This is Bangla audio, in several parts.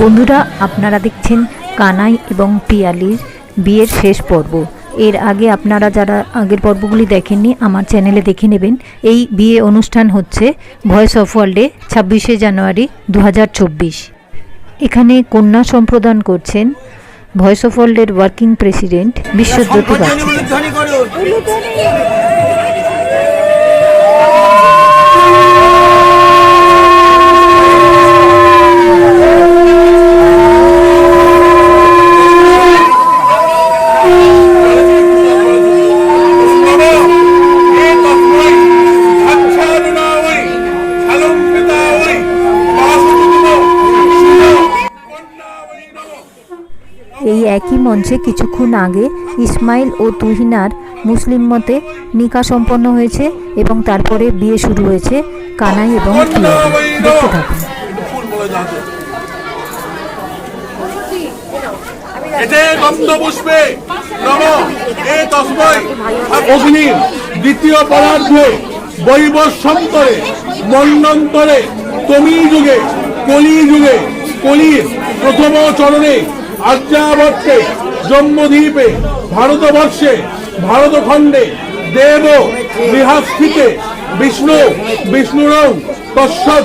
বন্ধুরা আপনারা দেখছেন কানাই এবং পিয়ালির বিয়ের শেষ পর্ব। এর আগে আপনারা যারা আগের পর্বগুলি দেখেননি আমার চ্যানেলে দেখে নেবেন। এই বিয়ে অনুষ্ঠান হচ্ছে ভয়েস অফ ওয়ার্ল্ডে ছাব্বিশে জানুয়ারি দু হাজার চব্বিশ। এখানে কন্যা সম্প্রদান করছেন ভয়েস অফ ওয়ার্ল্ডের ওয়ার্কিং প্রেসিডেন্ট বিশ্বজ্যোতি বাগচি ধ্বনি করো এই একই মঞ্চে কিছুক্ষণ আগে ইসমাইল ও তুহিনার মুসলিম মতে নিকা সম্পন্ন হয়েছে এবং তারপরে বিয়ে শুরু হয়েছে কানাই এবং দেখতে থাকুন। এতে গন্ধপুষ্পে নম এ তস্মৈ অগ্নির দ্বিতীয় পদার্থে বৈবসন্তরে মন্নন্তরে তমি যুগে কলি যুগে কলির প্রথম চরণে আর্যাবর্তে জম্মদ্বীপে ভারতবর্ষে ভারতখণ্ডে দেব গৃহাস্থিতে বিষ্ণু বিষ্ণুরং তৎসৎ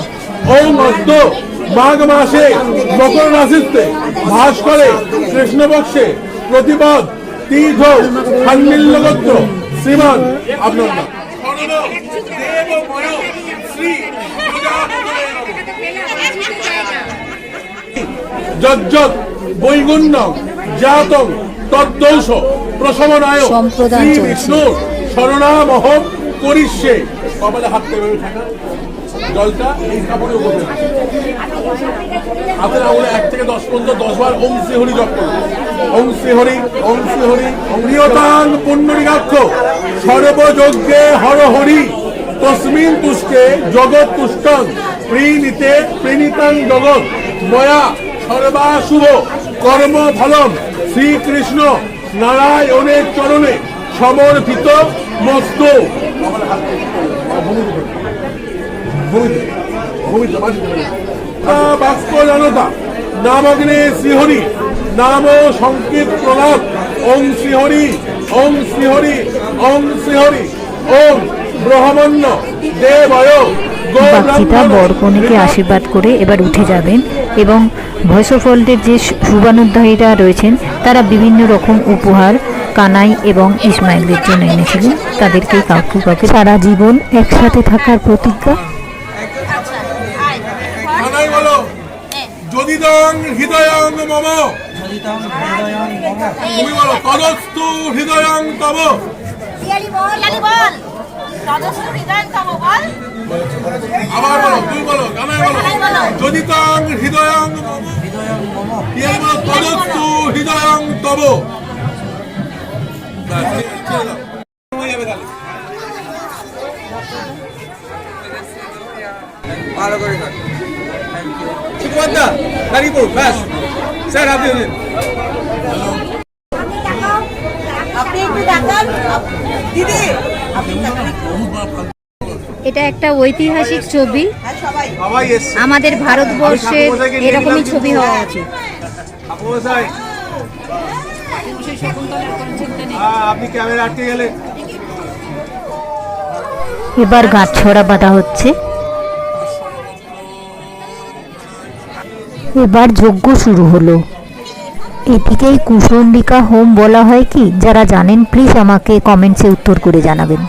ওম অস্ত মাঘ মাসে মকর রাশিতে ভাস করে কৃষ্ণপক্ষে প্রতিপদ তীর্থ খান্ডিল্যগোত্র শ্রীমান আপনার নাম যজ্জত বৈগুণ্য জাতং তদ্দৌষ প্রশমনায় শ্রী চলছে। বিষ্ণু শরণামহম করিষ্যে। কপালে হাত থাকা জলটা এই কাপড়ে উপরে। হাতের আঙুলে এক থেকে দশ পর্যন্ত দশ বার ওম শ্রী হরি জপ করুন। ওম শ্রী হরি ওম শ্রী হরি প্রিয়তাং পুণ্যরিকাক্ষ সর্বযজ্ঞে হর হরি তসমিন তুষ্টে জগৎ তুষ্টং প্রিণীতে প্রেণিতাং জগৎ। ময়া সর্বাশুভ। কর্ম ফলম শ্রীকৃষ্ণ নারায়ণের চরণে সমর্পিত মস্ত। বাক্য জনতা নামগ্নে শ্রীহরি, নাম সংকেত প্রভাব ওং শ্রীহরি ওং শ্রীহরি ওং শ্রীহরি ওং ব্রহ্মণ্য, দেবয়। বাগচিতা বরকনেকে আশীর্বাদ করে এবার উঠে যাবেন এবং ভয়েস অফ ওয়ার্ল্ডের যে শুভানুধ্যায়ীরা রয়েছেন তারা বিভিন্ন রকম উপহার কানাই এবং ইসমাইলদের জন্য এনেছিলেন। তাদেরকে কাউকে কাউকে সারা জীবন একসাথে থাকার প্রতিজ্ঞা। হৃদয়ং মম। তুমি বলো তদস্তু হৃদয়ং তব। বল তব বল। আবার বলো তুমি বলো কানাই বলো। যদি তং হৃদয়ং মম। পিয়ালি বলো তদস্তু হৃদয়ং তব? ব্যাস, ভালো করে কর সুকুমারদা দাঁড়িয়ে পড়ুন ব্যাস। স্যার আপনি আপনি একটু দেখান। দিদি আপনি। এটা একটা ঐতিহাসিক ছবি। আমাদের ভারতবর্ষের এরকমই ছবি হওয়া উচিত। এবার গাছ ছড়া বাঁধা হচ্ছে। এবার যজ্ঞ শুরু হলো। এটিকেই কুশন্ডিকা হোম বলা হয় কি? যারা জানেন প্লিজ আমাকে কমেন্টসে উত্তর করে জানাবেন।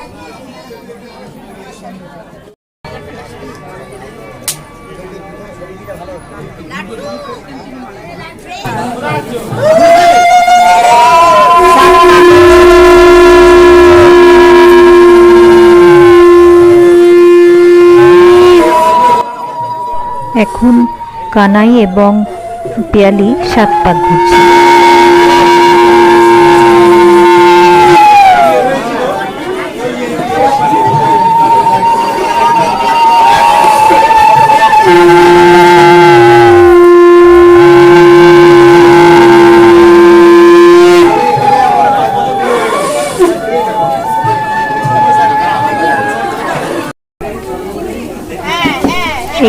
এখন কানাই এবং পিয়ালি সাত পাক ঘুরছে।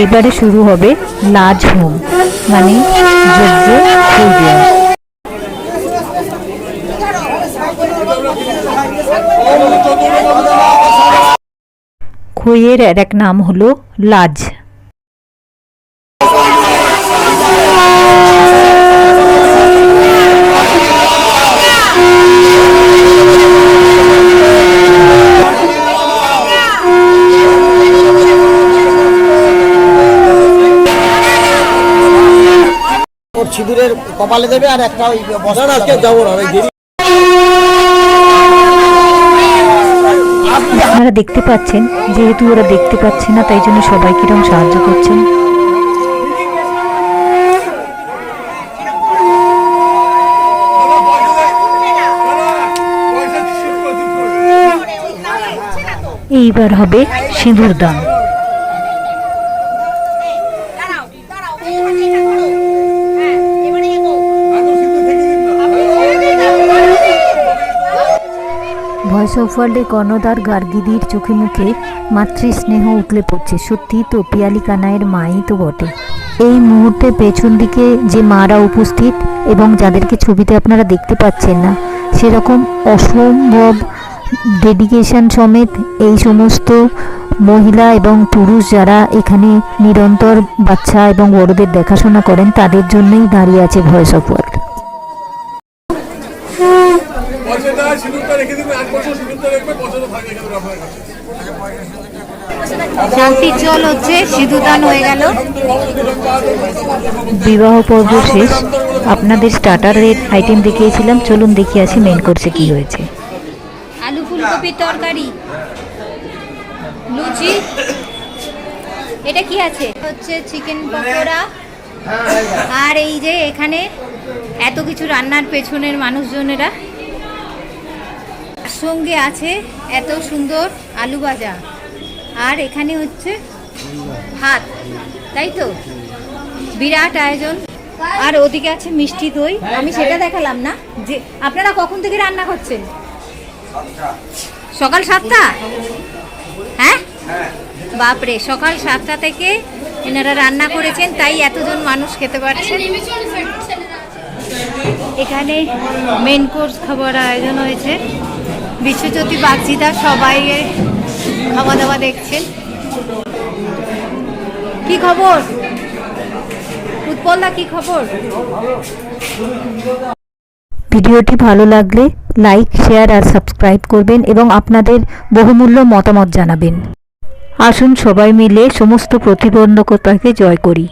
এইবারে শুরু হবে লাজ হোম মানে যজ্ঞ দেওয়া খইয়ের এক নাম হলো লাজ ওর সিঁদুরের কপালে দেবে আর একটা ওই আজকে যাব না আপনারা দেখতে পাচ্ছেন যেহেতু ওরা দেখতে পাচ্ছে না তাই জন্য সবাই কিরম সাহায্য করছেন এইবার হবে সিঁদুর দান দাঁড়াও দাঁড়াও এখানে এটা করো হ্যাঁ এবারে এগো আগে সিদ্ধ থেকে দিন না ওয়ার্ল্ডে কর্ণধার গার্গিদির চোখে মুখে মাতৃস্নেহ উতলে পড়ছে। সত্যি তো পিয়ালি কানাইয়ের মাই তো বটে। এই মুহূর্তে পেছন দিকে যে মারা উপস্থিত এবং যাদেরকে ছবিতে আপনারা দেখতে পাচ্ছেন না, সেরকম অসম্ভব ডেডিকেশন সমেত এই সমস্ত মহিলা এবং পুরুষ যারা এখানে নিরন্তর বাচ্চা এবং বড়দের দেখাশোনা করেন, তাদের জন্যই দাঁড়িয়ে আছে ভয়েস অফ ওয়ার্ল্ড পয়সাটা সিঁদুরটা রেখে দিন এক বছর সিঁদুরটা রাখবে পয়সাটা থাকে এখানে আপনার কাছে। শান্তির জল হচ্ছে সিঁদুরদান হয়ে গেল। বিবাহ পর্ব শেষ। আপনাদের স্টার্টারের আইটেম দেখিয়েছিলাম চলুন দেখি আসি মেন কোর্সে কি হয়েছে। আলু ফুলকপির তরকারি লুচি এটা কি আছে? হচ্ছে চিকেন পকোড়া আর এই যে এখানে এত কিছু রান্নার পেছনের মানুষজনেরা সঙ্গে আছে এত সুন্দর আলু ভাজা। আর এখানে হচ্ছে ভাত, তাই তো? বিরাট আয়োজন। আর ওদিকে আছে মিষ্টি দই। আমি সেটা দেখালাম না যে আপনারা কখন থেকে রান্না করছেন? সকাল সাতটা? হ্যাঁ? বাপরে, সকাল সাতটা থেকে এনারা রান্না করেছেন, তাই এতজন মানুষ খেতে পারছেন। এখানে মেন কোর্স খাবার আয়োজন হয়েছে। বিশ্বজ্যোতি বাগচিদা সবাই খাওয়া দাওয়া দেখছেন। কি খবর? উৎপলদা কি খবর? ভিডিওটি ভালো লাগলে লাইক, শেয়ার আর সাবস্ক্রাইব করবেন এবং আপনাদের বহুমূল্য মতামত জানাবেন। আসুন সবাই মিলে সমস্ত প্রতিবন্ধকতাকে জয় করি।